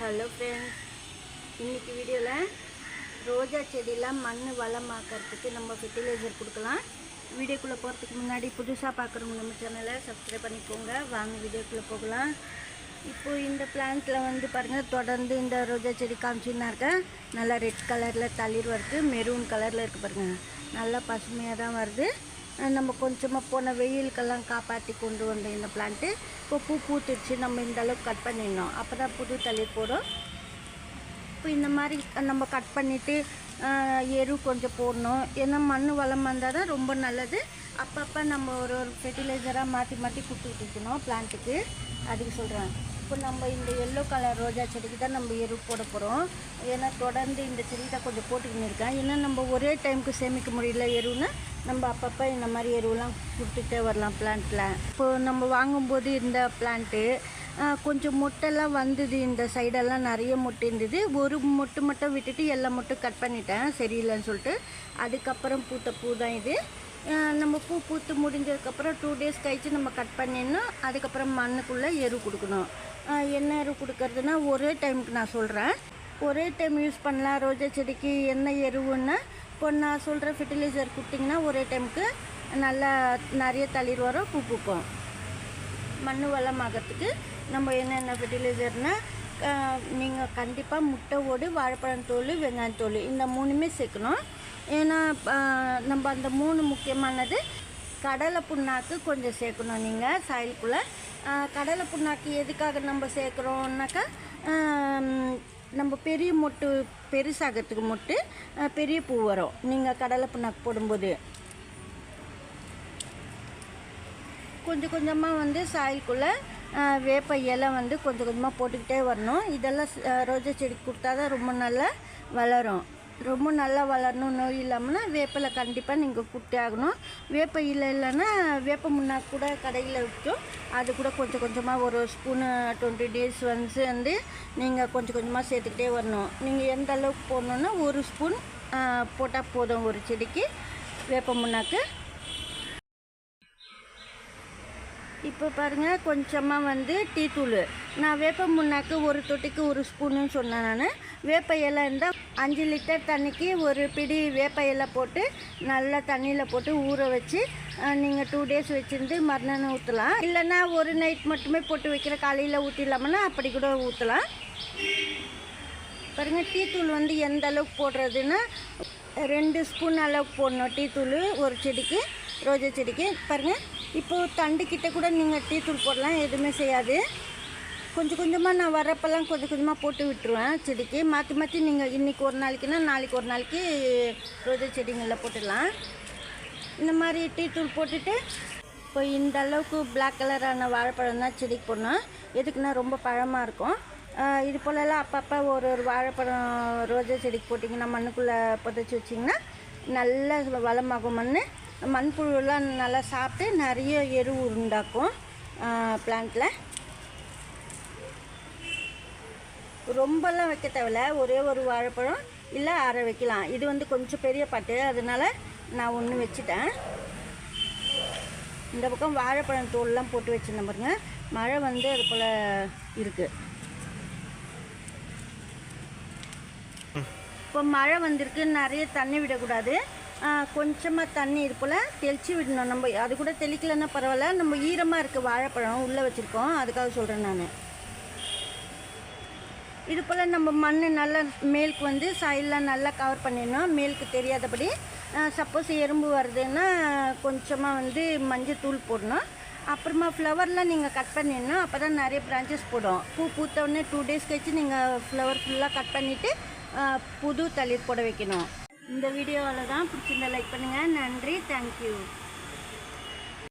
Hello friends இன்றைக்கி வீடியோவில் ரோஜா செடியெலாம் மண் வளமாக்கிறதுக்கு நம்ம ஃபெர்டிலைசர் கொடுக்கலாம். வீடியோக்குள்ளே போகிறதுக்கு முன்னாடி புதுசாக பார்க்குறவங்க நம்ம சேனலை சப்ஸ்கிரைப் பண்ணிக்கோங்க. வாங்க வீடியோக்குள்ளே போகலாம். இப்போ இந்த பிளான்ட்டில் வந்து பாருங்கள் தொடர்ந்து இந்த ரோஜா செடி காமிச்சுன்னா இருக்கேன் நல்லா ரெட் கலரில் தளிர் வருது மெரூன் கலரில் இருக்குது பாருங்கள் நல்லா பசுமையாக தான் வருது. நம்ம கொஞ்சமாக போன வெயிலுக்கெல்லாம் காப்பாற்றி கொண்டு வந்த இந்த பிளான்ட்டு இப்போ பூ பூத்துருச்சு நம்ம இந்த அளவுக்கு கட் பண்ணிடணும். அப்போ தான் புது தளிர் போடும். இப்போ இந்த மாதிரி நம்ம கட் பண்ணிவிட்டு எரு கொஞ்சம் போடணும். ஏன்னா மண் வளம் வந்தால் தான் ரொம்ப நல்லது. அப்பப்போ நம்ம ஒரு ஒரு ஃபெர்டிலைசராக மாற்றி மாற்றி கொடுத்துட்டு இருக்கணும் பிளான்ட்டுக்கு அதுக்கு சொல்கிறேன் இப்போ நம்ம இந்த எல்லோ கலர் ரோஜா செடிக்கு தான் நம்ம எரு போட போகிறோம் ஏன்னா தொடர்ந்து இந்த செடி தான் கொஞ்சம் போட்டுக்கின்னு இருக்கேன். ஏன்னா நம்ம ஒரே டைமுக்கு சேமிக்க முடியல எருன்னா. நம்ம அப்பப்போ இந்த மாதிரி எருவெலாம் கொடுத்துட்டே வரலாம் பிளான்ட்டில் இப்போது நம்ம வாங்கும்போது இந்த பிளான்ட்டு கொஞ்சம் மொட்டெல்லாம் வந்தது. இந்த சைடெல்லாம் நிறைய முட்டை இருந்தது. ஒரு முட்டு மட்டும் விட்டுட்டு எல்லா மொட்டும் கட் பண்ணிட்டேன். சரியில்லைன்னு சொல்லிட்டு அதுக்கப்புறம் பூத்த பூ தான் இது. நம்ம பூ பூத்து முடிஞ்சதுக்கப்புறம் டூ டேஸ் கழித்து நம்ம கட் பண்ணிடணும். அதுக்கப்புறம் மண்ணுக்குள்ளே எரு கொடுக்கணும். என்ன எரு கொடுக்கறதுனா ஒரே டைமுக்கு நான் சொல்கிறேன் ஒரே டைம் யூஸ் பண்ணலாம். ரோஜா செடிக்கு என்ன எருவுன்னா இப்போ நான் சொல்கிற ஃபெர்டிலைசர் கொடுத்தீங்கன்னா ஒரே டைமுக்கு நல்லா நிறைய தளிர் வரும் பூ பூக்கும். மண் வளமாகறதுக்கு நம்ம என்னென்ன ஃபெர்டிலைசர்னால் நீங்கள் கண்டிப்பாக முட்டை ஓடு வாழைப்பழம் தோல் வெங்காயம் தோல் இந்த மூணுமே சேர்க்கணும். ஏன்னா நம்ம அந்த மூணு முக்கியமானது கடலை புண்ணாக்கு கொஞ்சம் சேர்க்கணும் நீங்கள் சாயலுக்குள்ளே கடலை புண்ணாக்கு எதுக்காக நம்ம சேர்க்குறோம்னாக்கா நம்ம பெரிய மொட்டு பெருசாகிறதுக்கு மட்டும் பெரிய பூ வரும். நீங்கள் கடலை புண்ணாக்கு போடும்போது. கொஞ்சம் கொஞ்சமாக வந்து சாயலுக்குள்ளே வேப்ப இலை வந்து கொஞ்சம் கொஞ்சமாக போட்டுக்கிட்டே வரணும். இதெல்லாம் ரோஜா செடி கொடுத்தா தான் ரொம்ப நல்லா வளரும். ரொம்ப நல்லா வளரணும் நோய் இல்லாமல்னா வேப்பிலை கண்டிப்பாக நீங்கள் குட்டி ஆகணும். வேப்ப இலை இல்லைன்னா வேப்ப முன்னாக்கு கூட கடையில் விற்கும். அது கூட கொஞ்சம் கொஞ்சமாக ஒரு ஸ்பூனு டுவெண்ட்டி டேஸ் வந்து வந்து நீங்கள் கொஞ்சம் கொஞ்சமாக சேர்த்துக்கிட்டே வரணும். நீங்கள் எந்த அளவுக்கு போடணுன்னா ஒரு ஸ்பூன் போட்டால் போதும் ஒரு செடிக்கு வேப்ப முன்னாக்கு. இப்போ பாருங்கள் கொஞ்சமாக வந்து டீ தூள் நான் வேப்ப முன்னாக்கு ஒரு தொட்டிக்கு ஒரு ஸ்பூனுன்னு சொன்னேன் நான். வேப்ப இலை இருந்தால் அஞ்சு லிட்டர் தண்ணிக்கு ஒரு பிடி வேப்பையில் போட்டு நல்லா தண்ணியில் போட்டு ஊற வச்சு நீங்கள் டூ டேஸ் வச்சுருந்து மறுநாள் ஊற்றலாம் இல்லைன்னா ஒரு நைட் மட்டுமே போட்டு வைக்கிற காலையில் ஊற்றிடலாமன்னா அப்படி கூட ஊற்றலாம் பாருங்கள் டீத்தூள் வந்து எந்த அளவுக்கு போடுறதுன்னா ரெண்டு ஸ்பூன் அளவுக்கு போடணும் டீத்தூள் ஒரு செடிக்கு ரோஜா செடிக்கு. பாருங்கள் இப்போது தண்டுக்கிட்ட கூட நீங்கள் டீத்தூள் போடலாம் எதுவுமே செய்யாது. கொஞ்சம் கொஞ்சமாக நான் வரப்பெல்லாம் கொஞ்சம் கொஞ்சமாக போட்டு விட்டுருவேன். செடிக்கு மாற்றி மாற்றி நீங்கள் இன்றைக்கி ஒரு நாளைக்குன்னா நாளைக்கு ஒரு நாளைக்கு ரோஜா செடிங்களில் போட்டுடலாம். இந்த மாதிரி டீ தூள் போட்டுட்டு இப்போ இந்த அளவுக்கு பிளாக் கலரான வாழைப்பழம் தான் செடிக்கு போடணும். எதுக்குன்னா ரொம்ப பழமாக இருக்கும். இது போலலாம் அப்பப்போ ஒரு ஒரு வாழைப்பழம் ரோஜா செடிக்கு போட்டிங்கன்னா மண்ணுக்குள்ளே புதைச்சி வச்சிங்கன்னா நல்ல வளமாகும் மண் மண்புழுலாம் நல்லா சாப்பிட்டு நிறைய எரு உண்டாக்கும் பிளான்ட்டில் ரொம்பலாம் வைக்க தேவையில்ல. ஒரே ஒரு வாழைப்பழம் இல்லை அரை வைக்கலாம். இது வந்து கொஞ்சம் பெரிய பாட்டு. அதனால நான் ஒன்று வச்சுட்டேன். இந்த பக்கம் வாழைப்பழம் தோல்லாம் போட்டு வச்சுருந்தேன் பாருங்க. மழை வந்து அது போல் இருக்குது இப்போ மழை வந்திருக்கு. நிறைய தண்ணி விடக்கூடாது. கொஞ்சமாக தண்ணி இது போல் தெளித்து விடணும். நம்ம அது கூட தெளிக்கலைன்னா பரவாயில்ல. நம்ம ஈரமாக இருக்குது வாழைப்பழம் உள்ளே வச்சுருக்கோம். அதுக்காக சொல்கிறேன் நான். இது போல் நம்ம மண் நல்லா மேலுக்கு வந்து சாயிலெலாம் நல்லா கவர் பண்ணிடணும். மேலுக்கு தெரியாதபடி சப்போஸ் எறும்பு வருதுன்னா கொஞ்சமாக வந்து மஞ்சள் தூள் போடணும். அப்புறமா ஃப்ளவர்லாம் நீங்கள் கட் பண்ணிடணும். அப்போ தான் நிறைய பிரான்ச்சஸ் போடும். பூ பூத்தவுடனே டூ டேஸ் கழிச்சு நீங்கள் ஃப்ளவர் ஃபுல்லாக கட் பண்ணிவிட்டு புது தளிர் போட வைக்கணும். இந்த வீடியோவில் தான் பிடிச்சிருந்தா லைக் பண்ணுங்கள் நன்றி. தேங்க்யூ